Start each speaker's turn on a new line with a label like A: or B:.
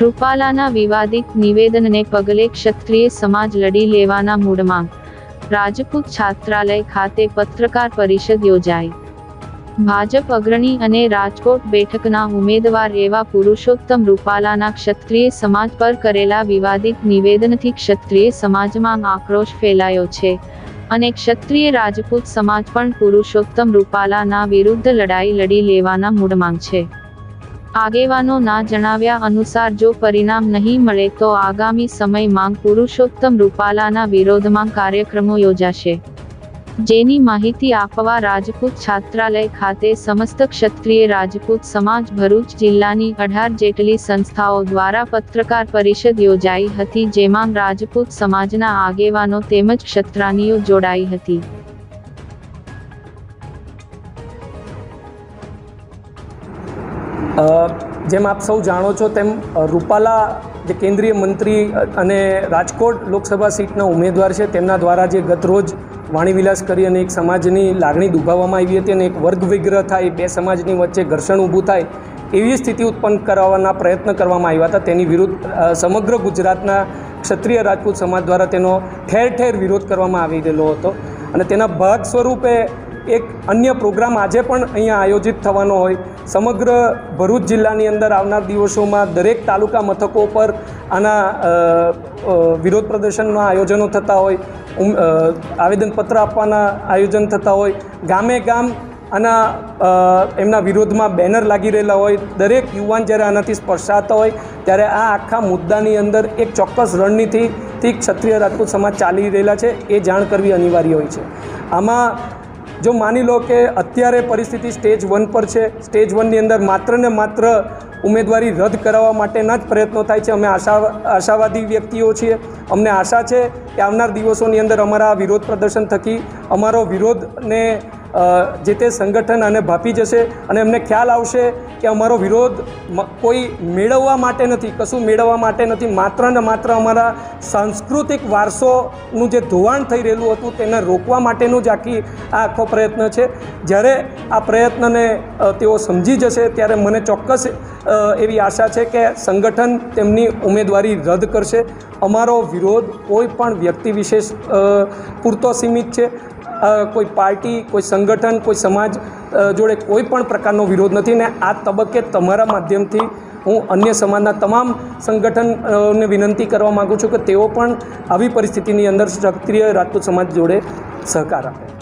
A: રૂપાલાના વિવાદિત નિવેદનને પગલે ક્ષત્રિય સમાજ લડી લેવાના મૂડમાં. રાજપૂત છાત્રાલય ખાતે પત્રકાર પરિષદ યોજાઈ. ભાજપ અગ્રણી અને રાજકોટ બેઠકના ઉમેદવાર એવા પુરુષોત્તમ રૂપાલાના ક્ષત્રિય સમાજ પર કરેલા વિવાદિત નિવેદનથી ક્ષત્રિય સમાજમાં આક્રોશ ફેલાયો છે અને ક્ષત્રિય રાજપૂત સમાજ પણ પુરુષોત્તમ રૂપાલાના વિરુદ્ધ લડાઈ લડી લેવાના મૂડમાં છે. આગેવાનો ના જણાવ્યા અનુસાર જો પરિણામ નહીં મળે તો આગામી સમયમાં પુરુષોત્તમ રૂપાલાના વિરોધમાં કાર્યક્રમો યોજાશે. જેની માહિતી આપવા રાજપૂત છાત્રાલય ખાતે સમસ્ત ક્ષત્રિય રાજપૂત સમાજ ભરૂચ જિલ્લાની અઢાર જેટલી સંસ્થાઓ દ્વારા પત્રકાર પરિષદ યોજાઈ હતી જેમાં રાજપૂત સમાજના આગેવાનો તેમજ ક્ષત્રાનીઓ જોડાઈ હતી.
B: જેમ આપ સૌ જાણો છો તેમ રૂપાલા જે કેન્દ્રીય મંત્રી અને રાજકોટ લોકસભા સીટના ઉમેદવાર છે, તેમના દ્વારા જે ગતરોજ વાણીવિલાસ કરી અને એક સમાજની લાગણી દુભાવવામાં આવી હતી અને એક વર્ગ વિગ્રહ થાય, બે સમાજની વચ્ચે ઘર્ષણ ઊભું થાય, એવી સ્થિતિ ઉત્પન્ન કરવાના પ્રયત્ન કરવામાં આવ્યા હતા. તેની વિરુદ્ધ સમગ્ર ગુજરાતના ક્ષત્રિય રાજપૂત સમાજ દ્વારા તેનો ઠેર ઠેર વિરોધ કરવામાં આવી રહેલો હતો. અને તેના ભાગ સ્વરૂપે એક અન્ય પ્રોગ્રામ આજે પણ અહીંયા આયોજિત થવાનો હોય. સમગ્ર ભરૂચ જિલ્લાની અંદર આવનાર દિવસોમાં દરેક તાલુકા મથકો પર આના વિરોધ પ્રદર્શનના આયોજનો થતા હોય આવેદનપત્ર આપવાના આયોજન થતા હોય. ગામે ગામ આના એમના વિરોધમાં બેનર લાગી રહેલા હોય. દરેક યુવાન જ્યારે આનાથી સ્પર્શાતા હોય, ત્યારે આ આખા મુદ્દાની અંદર એક ચોક્કસ રણનીતિથી ક્ષત્રિય રાજપૂત સમાજ ચાલી રહેલા છે, એ જાણ કરવી અનિવાર્ય હોય છે. આમાં જો માની લો કે અત્યારે પરિસ્થિતિ સ્ટેજ વન પર છે, સ્ટેજ વનની અંદર માત્ર ને માત્ર ઉમેદવારી રદ કરાવવા માટેના જ પ્રયત્નો થાય છે. અમે આશા, આશાવાદી વ્યક્તિઓ છીએ. અમને આશા છે કે આવનાર દિવસોની અંદર અમારા વિરોધ પ્રદર્શન થકી અમારો વિરોધને જે તે સંગઠન અને ભાપી જશે અને એમને ખ્યાલ આવશે કે અમારો વિરોધ કોઈ મેળવવા માટે નથી, કશું મેળવવા માટે નથી. માત્ર ને માત્ર અમારા સાંસ્કૃતિક વારસોનું જે ધોવાણ થઈ રહેલું હતું તેને રોકવા માટેનું જ આખી, આ આખો પ્રયત્ન છે. જ્યારે આ પ્રયત્નને તેઓ સમજી જશે ત્યારે મને ચોક્કસ એવી આશા છે કે સંગઠન તેમની ઉમેદવારી રદ કરશે. અમારો વિરોધ કોઈ પણ વ્યક્તિ વિશેષ પૂરતો સીમિત છે. કોઈ પાર્ટી, કોઈ સંગઠન, કોઈ સમાજ જોડે કોઈ પણ પ્રકારનો વિરોધ નથી ને આ તબક્કે તમારા માધ્યમથી હું અન્ય સમાજના તમામ સંગઠનને વિનંતી કરવા માગું છું કે તેઓ પણ આવી પરિસ્થિતિની અંદર સક્રિય રાજપૂત સમાજ જોડે સહકાર આપે.